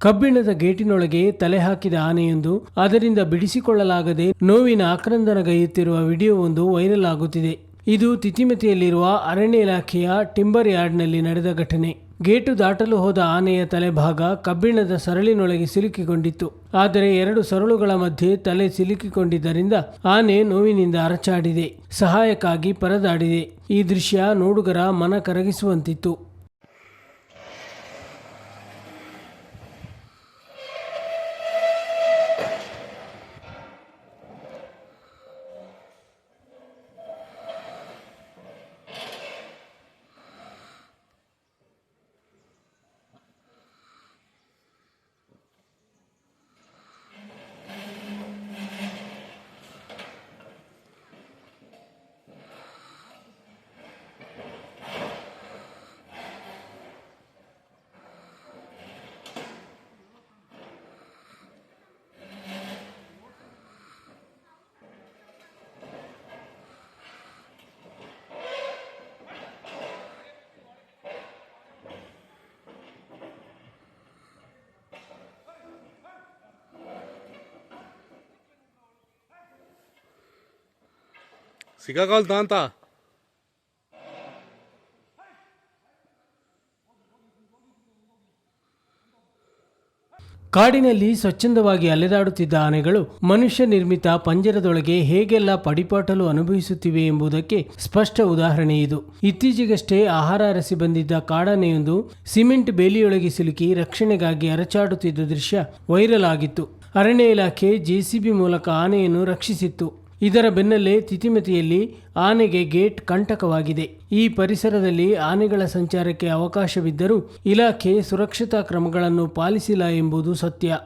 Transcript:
ಕಬ್ಬಿಣದ ಗೇಟಿನೊಳಗೆ ತಲೆ ಹಾಕಿದ ಆನೆಯೊಂದು ಅದರಿಂದ ಬಿಡಿಸಿಕೊಳ್ಳಲಾಗದೆ ನೋವಿನ ಆಕ್ರಂದನಗೈಯುತ್ತಿರುವ ವಿಡಿಯೋವೊಂದು ವೈರಲ್ ಆಗುತ್ತಿದೆ. ಇದು ತಿತಿಮತಿಯಲ್ಲಿರುವ ಅರಣ್ಯ ಇಲಾಖೆಯ ಟಿಂಬರ್ ಯಾರ್ಡ್ನಲ್ಲಿ ನಡೆದ ಘಟನೆ. ಗೇಟು ದಾಟಲು ಹೋದ ಆನೆಯ ತಲೆಭಾಗ ಕಬ್ಬಿಣದ ಸರಳಿನೊಳಗೆ ಸಿಲುಕಿಕೊಂಡಿತ್ತು. ಆದರೆ ಎರಡು ಸರಳುಗಳ ಮಧ್ಯೆ ತಲೆ ಸಿಲುಕಿಕೊಂಡಿದ್ದರಿಂದ ಆನೆ ನೋವಿನಿಂದ ಅರಚಾಡಿದೆ ಸಹಾಯಕ್ಕಾಗಿ ಪರದಾಡಿದೆ. ಈ ದೃಶ್ಯ ನೋಡುಗರ ಮನ ಕರಗಿಸುವಂತಿತ್ತು. ಸಿಕ್ಕಾಕೊಳ್ತಾ ಅಂತ? ಕಾಡಿನಲ್ಲಿ ಸ್ವಚ್ಛಂದವಾಗಿ ಅಲೆದಾಡುತ್ತಿದ್ದ ಆನೆಗಳು ಮನುಷ್ಯ ನಿರ್ಮಿತ ಪಂಜರದೊಳಗೆ ಹೇಗೆಲ್ಲ ಪಡಿಪಾಟಲು ಅನುಭವಿಸುತ್ತಿವೆ ಎಂಬುದಕ್ಕೆ ಸ್ಪಷ್ಟ ಉದಾಹರಣೆ ಇದು. ಇತ್ತೀಚೆಗಷ್ಟೇ ಆಹಾರ ಅರಸಿ ಬಂದಿದ್ದ ಕಾಡಾನೆಯೊಂದು ಸಿಮೆಂಟ್ ಬೇಲಿಯೊಳಗೆ ಸಿಲುಕಿ ರಕ್ಷಣೆಗಾಗಿ ಅರಚಾಡುತ್ತಿದ್ದ ದೃಶ್ಯ ವೈರಲ್ ಆಗಿತ್ತು. ಅರಣ್ಯ ಇಲಾಖೆ ಜೆಸಿಬಿ ಮೂಲಕ ಆನೆಯನ್ನು ರಕ್ಷಿಸಿತ್ತು. ಇದರ ಬೆನ್ನಲ್ಲೇ ತಿತಿಮತಿಯಲ್ಲಿ ಆನೆಗೆ ಗೇಟ್ ಕಂಟಕವಾಗಿದೆ. ಈ ಪರಿಸರದಲ್ಲಿ ಆನೆಗಳ ಸಂಚಾರಕ್ಕೆ ಅವಕಾಶವಿದ್ದರೂ ಇಲಾಖೆ ಸುರಕ್ಷತಾ ಕ್ರಮಗಳನ್ನು ಪಾಲಿಸಿಲ್ಲ ಎಂಬುದು ಸತ್ಯ.